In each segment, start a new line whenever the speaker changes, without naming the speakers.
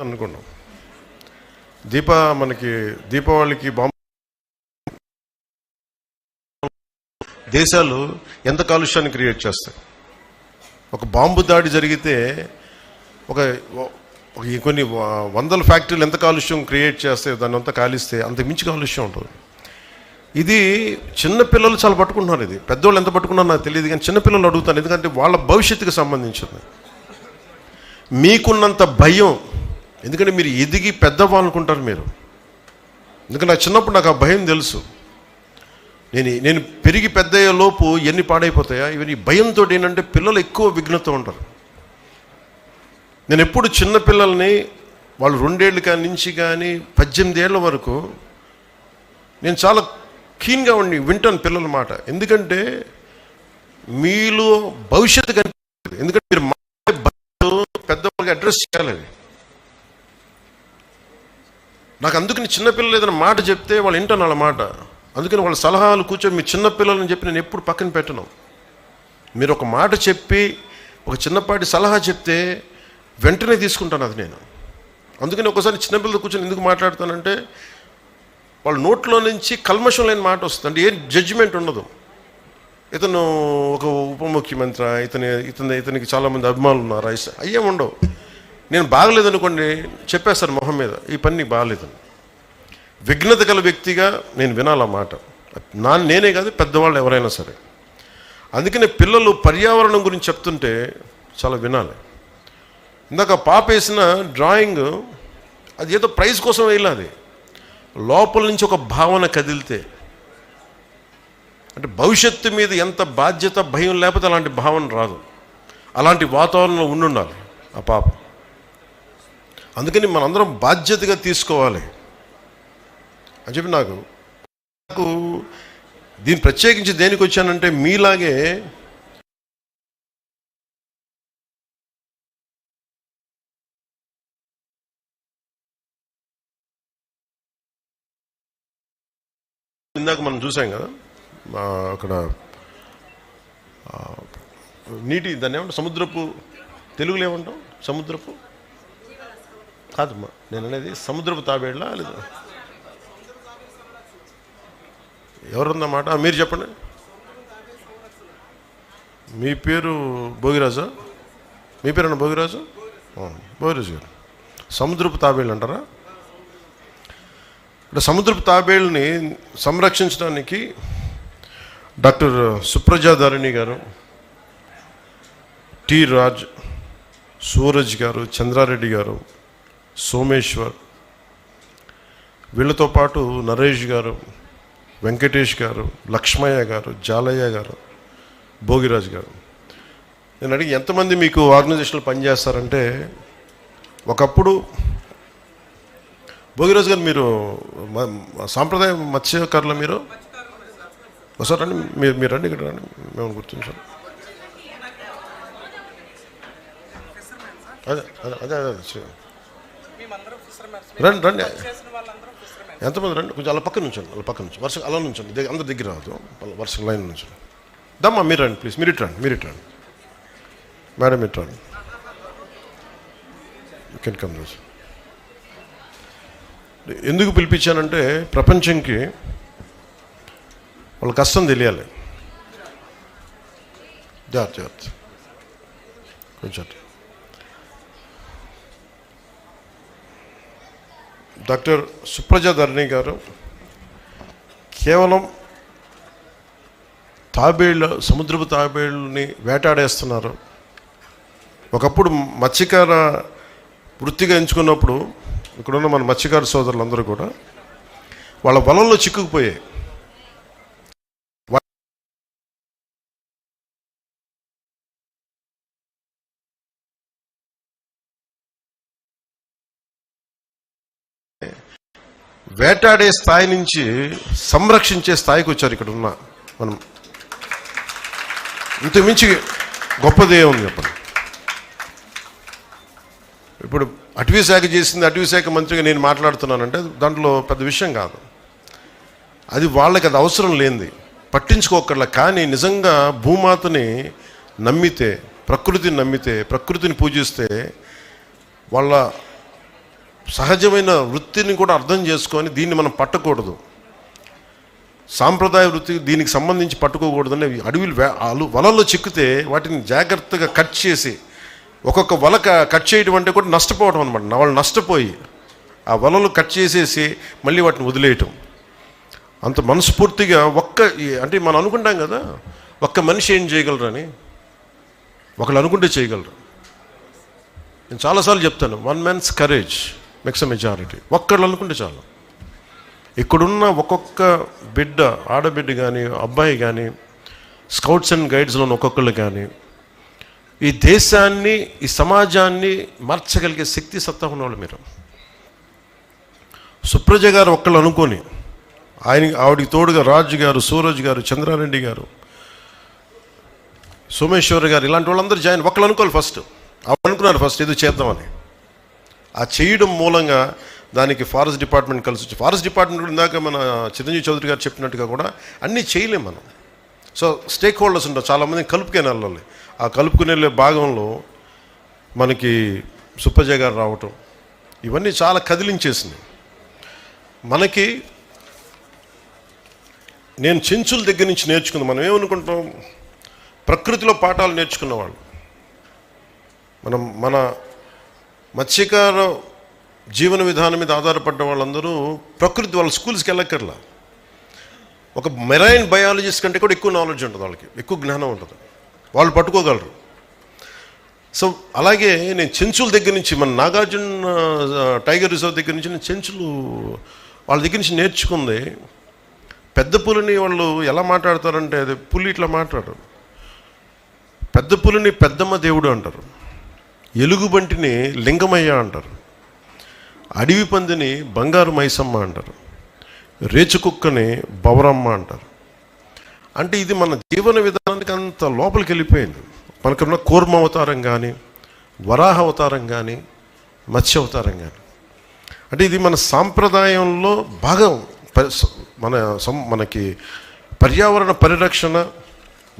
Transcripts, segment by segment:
అనుకున్నాం. దీప మనకి దీపావళికి బాంబు దేశాలు ఎంత కాలుష్యాన్ని క్రియేట్ చేస్తాయి? ఒక బాంబు దాడి జరిగితే ఒక కొన్ని వ- వందల ఫ్యాక్టరీలు ఎంత కాలుష్యం క్రియేట్ చేస్తే దాన్ని అంతా కాలిస్తే అంత మించి కాలుష్యం ఉంటుంది. ఇది చిన్న పిల్లలు చాలా పట్టుకుంటున్నారు ఇది. పెద్దోళ్ళు ఎంత పట్టుకున్నారో నాకు తెలియదు కానీ చిన్నపిల్లలు అడుగుతాను. ఎందుకంటే వాళ్ళ భవిష్యత్తుకు సంబంధించింది. మీకున్నంత భయం ఎందుకంటే మీరు ఎదిగి పెద్దవాళ్ళనుకుంటారు మీరు. ఎందుకంటే నాకు చిన్నప్పుడు నాకు ఆ భయం తెలుసు. నేను నేను పెరిగి పెద్ద లోపు ఎన్ని పాడైపోతాయా? ఇవన్నీ భయంతో ఏంటంటే పిల్లలు ఎక్కువ విఘ్నత ఉంటారు. నేను ఎప్పుడు చిన్న పిల్లల్ని వాళ్ళు రెండేళ్ళు కాని నుంచి కానీ పద్దెనిమిది ఏళ్ళ వరకు నేను చాలా కీన్గా ఉండి వింటాను పిల్లల మాట. ఎందుకంటే మీలో భవిష్యత్తు కనిపిస్తుంది ఎందుకంటే మీరు నాకు అందుకని చిన్నపిల్లలు ఏదైనా మాట చెప్తే వాళ్ళు వింటాను వాళ్ళ మాట. అందుకని వాళ్ళ సలహాలు కూర్చొని మీ చిన్నపిల్లలని చెప్పి నేను ఎప్పుడు పక్కన పెట్టను. మీరు ఒక మాట చెప్పి ఒక చిన్నపాటి సలహా చెప్తే వెంటనే తీసుకుంటాను అది నేను. అందుకని ఒకసారి చిన్నపిల్లలు కూర్చొని ఎందుకు మాట్లాడతానంటే వాళ్ళ నోట్లో నుంచి కల్మషం లేని మాట వస్తుంది అంటే ఏ జడ్జిమెంట్ ఉండదు. ఇతను ఒక ఉప ముఖ్యమంత్రి ఇతని ఇతని ఇతనికి చాలామంది అభిమానులు ఉన్నారు. అయ్యే ఉండవు. నేను బాగలేదనుకోండి చెప్పేస్తాను మొహం మీద ఈ పని నీకు బాగలేదని. విఘ్నత గల వ్యక్తిగా నేను వినాలి ఆ మాట. నా నేనే కాదు పెద్దవాళ్ళు ఎవరైనా సరే. అందుకనే పిల్లలు పర్యావరణం గురించి చెప్తుంటే చాలా వినాలి. ఇందాక పాప వేసిన డ్రాయింగ్ అది ఏదో ప్రైజ్ కోసం వేయాలి లోపల నుంచి ఒక భావన కదిలితే అంటే భవిష్యత్తు మీద ఎంత బాధ్యత భయం లేకపోతే అలాంటి భావన రాదు. అలాంటి వాతావరణంలో ఉండుండాలి ఆ పాప. అందుకని మనందరం బాధ్యతగా తీసుకోవాలి. అని చెప్పి నాకు నాకు దీన్ని ప్రత్యేకించి దేనికి వచ్చానంటే మీలాగే ఇందాక మనం చూసాం కదా అక్కడ నీటి దాన్ని ఏమంటాం సముద్రపు తెలుగులో ఏమంటాం? సముద్రపు? కాదమ్మా నేను అనేది సముద్రపు తాబేళ్ళ లేదు? ఎవరుందన్నమాట మీరు చెప్పండి. మీ పేరు భోగిరాజా? మీ పేరు అన్న భోగిరాజు? భోగిరాజు గారు. సముద్రపు తాబేళ్ళు అంటారా? అంటే సముద్రపు తాబేళ్ళని సంరక్షించడానికి డాక్టర్ సుప్రజాధరణి గారు టి రాజ్ సూరజ్ గారు చంద్రారెడ్డి గారు సోమేశ్వర్. వీళ్ళతో పాటు నరేష్ గారు వెంకటేష్ గారు లక్ష్మయ్య గారు జాలయ్య గారు భోగిరాజ్ గారు. నేను అడిగి ఎంతమంది మీకు ఆర్గనైజేషన్లో పనిచేస్తారంటే ఒకప్పుడు భోగిరాజు గారు మీరు సాంప్రదాయ మత్స్యకారుల మీరు? ఒకసారి రండి మీరు మీరు రండి ఇక్కడ రండి మేము గుర్తించాం. అదే అదే అదే అదే రండి రండి. ఎంతమంది రండి కొంచెం అలా పక్కన నుంచండి అలా పక్కన నుంచి. వరుస అలా నుంచండి అందరి దగ్గర రాదు. వరుస లైన్ నుంచి దమ్మా మీరు రండి ప్లీజ్ మీరు ఇటు రండి మీరు ఇటు రండి. మేడం ఇటు రండి. యూ కెన్ కమ్ రోజు ఎందుకు పిలిపించానంటే ప్రపంచంకి వాళ్ళ కష్టం తెలియాలి. జాగ్రత్త జాగ్రత్త. కొంచెం డాక్టర్ సుప్రజా ధరణి గారు కేవలం తాబేళ్ళు సముద్రపు తాబేళ్ళని వేటాడేస్తున్నారు. ఒకప్పుడు మత్స్యకార వృత్తిగా ఎంచుకున్నప్పుడు ఇక్కడున్న మన మత్స్యకార సోదరులందరూ కూడా వాళ్ళ వలల్లో చిక్కుకుపోయాయి. వేటాడే స్థాయి నుంచి సంరక్షించే స్థాయికి వచ్చారు ఇక్కడ ఉన్న మనం. ఇంత మించి గొప్పదే ఉంది చెప్పండి? ఇప్పుడు అటవీ శాఖ చేసింది అటవీ శాఖ మంత్రిగా నేను మాట్లాడుతున్నానంటే దాంట్లో పెద్ద విషయం కాదు. అది వాళ్ళకి అది అవసరం లేనిది. పట్టించుకోకర్లా కానీ నిజంగా భూమాతని నమ్మితే ప్రకృతిని నమ్మితే ప్రకృతిని పూజిస్తే వాళ్ళ సహజమైన వృత్తిని కూడా అర్థం చేసుకొని దీన్ని మనం పట్టకూడదు. సాంప్రదాయ వృత్తి దీనికి సంబంధించి పట్టుకోకూడదని అడవిలు అలు వలల్లో చిక్కితే వాటిని జాగ్రత్తగా కట్ చేసి ఒక్కొక్క వల క- కట్ చేయడం అంటే కూడా నష్టపోవడం అనమాట వాళ్ళు నష్టపోయి ఆ వలలు కట్ చేసేసి మళ్ళీ వాటిని వదిలేయటం. అంత మనస్ఫూర్తిగా ఒక్క ఈ- అంటే మనం అనుకుంటాం కదా ఒక్క మనిషి ఏం చేయగలరని? ఒకళ్ళు అనుకుంటే చేయగలరు. నేను చాలాసార్లు చెప్తాను one man's courage. Makes majority ఒక్కళ్ళు అనుకుంటే చాలు. ఇక్కడున్న ఒక్కొక్క బిడ్డ ఆడబిడ్డ కానీ అబ్బాయి కానీ స్కౌట్స్ అండ్ గైడ్స్లో ఒక్కొక్కళ్ళు కానీ ఈ దేశాన్ని ఈ సమాజాన్ని మార్చగలిగే శక్తి సత్తా ఉన్నవాళ్ళు మీరు. సుప్రజ గారు ఒక్కళ్ళు అనుకొని ఆయన ఆవిడికి తోడుగా రాజు గారు సూరజ్ గారు చంద్రారెడ్డి గారు సోమేశ్వర్ గారు ఇలాంటి వాళ్ళందరూ జాయిన్ ఒకళ్ళు అనుకోవాలి ఫస్ట్. అనుకున్నారు ఫస్ట్ ఏదో చేద్దామని. ఆ చేయడం మూలంగా దానికి ఫారెస్ట్ డిపార్ట్మెంట్ కలిసి వచ్చి ఫారెస్ట్ డిపార్ట్మెంట్ కూడా ఇందాక మన చిరంజీవి చౌదరి గారు చెప్పినట్టుగా కూడా అన్నీ చేయలేం మనం. సో స్టేక్ హోల్డర్స్ ఉంటారు చాలామంది కలుపుకొని వెళ్ళాలి. ఆ కలుపుకుని వెళ్ళే భాగంలో మనకి సుప్పజ గారు రావటం ఇవన్నీ చాలా కదిలించేసినాయి. మనకి నేను చెంచుల దగ్గర నుంచి నేర్చుకుంది మనం ఏమనుకుంటాం? ప్రకృతిలో పాఠాలు నేర్చుకున్నవాళ్ళు. మనం మన మత్స్యకార జీవన విధానం మీద ఆధారపడ్డ వాళ్ళందరూ ప్రకృతి వాళ్ళ స్కూల్స్కి వెళ్ళక్కర్లా. ఒక మెరైన్ బయాలజిస్ట్ కంటే కూడా ఎక్కువ నాలెడ్జ్ ఉంటుంది వాళ్ళకి ఎక్కువ జ్ఞానం ఉంటుంది. వాళ్ళు పట్టుకోగలరు. సో అలాగే నేను చెంచుల దగ్గర నుంచి మన నాగార్జున టైగర్ రిజర్వ్ దగ్గర నుంచి నేను చెంచులు వాళ్ళ దగ్గర నుంచి నేర్చుకుంది. పెద్ద పులిని వాళ్ళు ఎలా మాట్లాడతారంటే అది పులి ఇట్లా మాట్లాడరు. పెద్ద పులిని పెద్దమ్మ దేవుడు అంటారు. ఎలుగుబంటిని లింగమయ్య అంటారు. అడవి పందిని బంగారు మైసమ్మ అంటారు. రేచుకుక్కని బవరమ్మ అంటారు. అంటే ఇది మన జీవన విధానానికి అంత లోపలికి వెళ్ళిపోయింది. మనకున్న కూర్మ అవతారం కానీ వరాహ అవతారం కానీ మత్స్య అవతారం కానీ అంటే ఇది మన సాంప్రదాయంలో భాగం. మన సం- మనకి పర్యావరణ పరిరక్షణ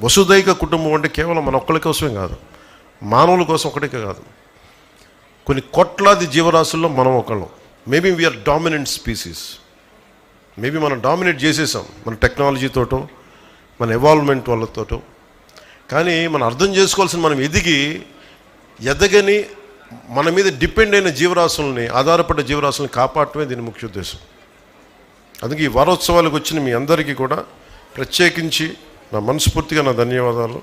వసుదైక కుటుంబం అంటే కేవలం మన ఒక్కరి కోసమే కాదు. మానవుల కోసం ఒకటే కాదు. కొన్ని కోట్లాది జీవరాశుల్లో మనం ఒకళ్ళం. Maybe we're dominant species maybe మనం డామినేట్ చేసేసాం. మన టెక్నాలజీతోటో మన ఎవాల్వ్మెంట్ వాళ్ళతోటో. కానీ మనం అర్థం చేసుకోవాల్సిన మనం ఎదిగి ఎదగని మన మీద డిపెండ్ అయిన జీవరాశుల్ని ఆధారపడ్డ జీవరాశుల్ని కాపాడటమే దీని ముఖ్య ఉద్దేశం. అందుకే ఈ వారోత్సవాలకు వచ్చిన మీ అందరికీ కూడా ప్రత్యేకించి నా మనస్ఫూర్తిగా నా ధన్యవాదాలు.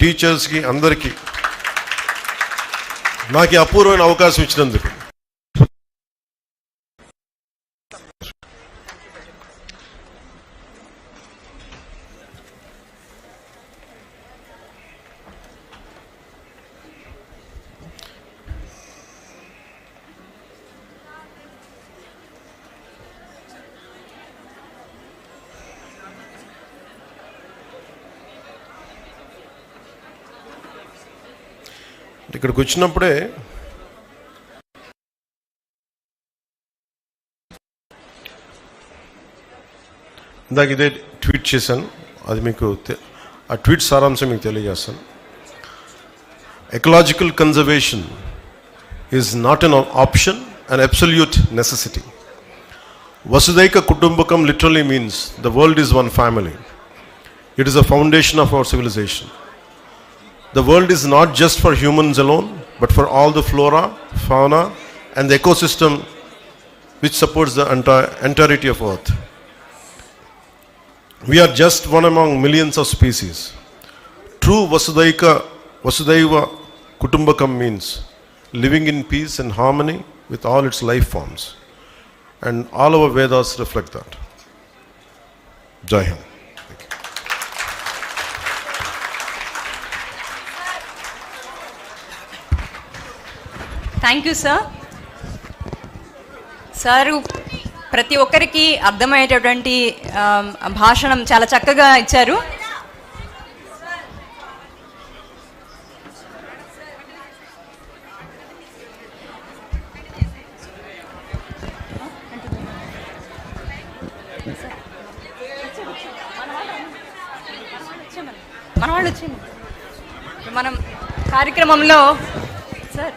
టీచర్స్కి అందరికీ నాకు అపూర్వమైన అవకాశం ఇచ్చినందుకు. ఇక్కడికి వచ్చినప్పుడే ఇందాక ఇదే ట్వీట్ చేశాను. అది మీకు ఆ ట్వీట్ సారాంశం మీకు తెలియజేస్తాను. Ecological conservation is not an option and absolute necessity వసుదైక కుటుంబకం literally means the world is one family it is a foundation of our civilisation The world is not just for humans alone, but for all the flora, fauna, and the ecosystem which supports the entire entirety of Earth. We are just one among millions of species. True Vasudaika, Vasudaiva Kutumbakam means living in peace and harmony with all its life forms. And all our Vedas reflect that. Jai Hind.
Thank you sir sir ప్రతి ఒక్కరికి అర్థమయ్యేటటువంటి um, భాషణం చాలా చక్కగా ఇచ్చారు. మన వాళ్ళు మనం కార్యక్రమంలో sir